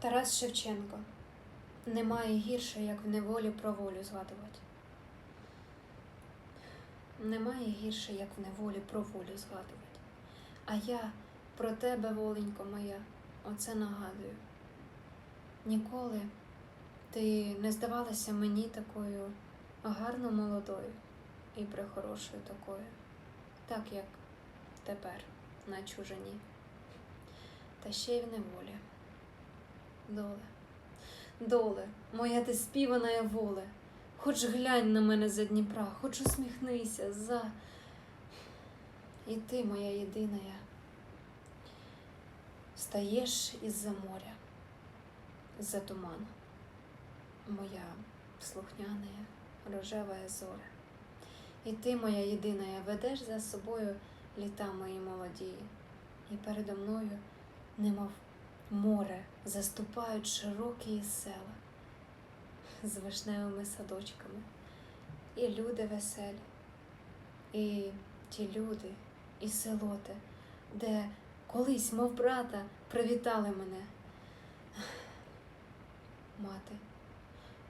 Тарас Шевченко. Немає гірше, як в неволі про волю згадувати. Немає гірше, як в неволі про волю згадувати. А я про тебе, воленько моя, оце нагадую. Ніколи ти не здавалася мені такою гарно молодою і прихорошою такою, так як тепер на чужині. Та ще й в неволі. Доле, доле, моя ти співана воле, хоч глянь на мене за Дніпра, хоч усміхнися за. І ти, моя єдина, я, встаєш із-за моря, з-за туману, моя слухняна рожева зоря. І ти, моя єдина, я, ведеш за собою літа мої молоді, і передо мною, немов море, заступають широкі села з вишневими садочками, і люди веселі, і ті люди, і село те, де колись, мов брата, привітали мене. Мати,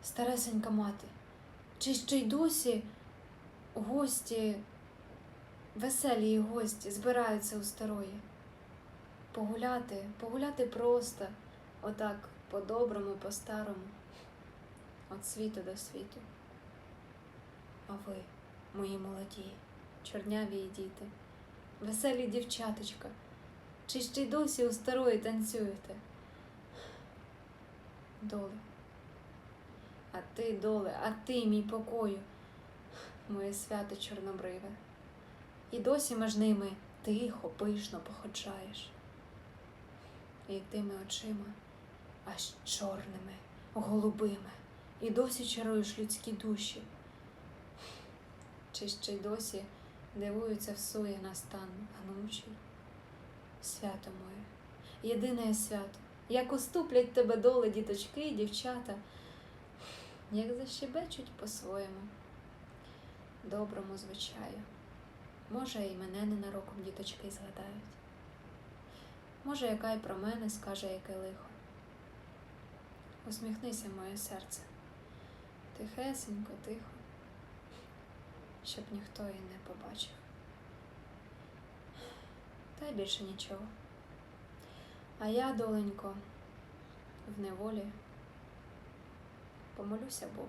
старесенька мати, чи ще й досі гості, веселі гості збираються у старої? Погуляти, погуляти просто, отак, по-доброму, по-старому, від світу до світу. А ви, мої молоді, чорняві діти, веселі дівчаточка, чи ще й досі у старої танцюєте? Доле. А ти, доле, а ти, мій покою, моє свято чорнобриве. І досі між ними тихо, пишно походжаєш. І тими очима, аж чорними, голубими, і досі чаруєш людські душі. Чи ще й досі дивуються всує на стан гнучий? Свято моє, єдине свято, як уступлять тебе доли діточки і дівчата, як защебечуть по-своєму, доброму звичаю. Може, і мене ненароком діточки згадають. Може, яка й про мене скаже яке лихо. Усміхнися, моє серце, тихесенько, тихо, щоб ніхто її не побачив. Та й більше нічого. А я, доленько, в неволі помолюся Богу.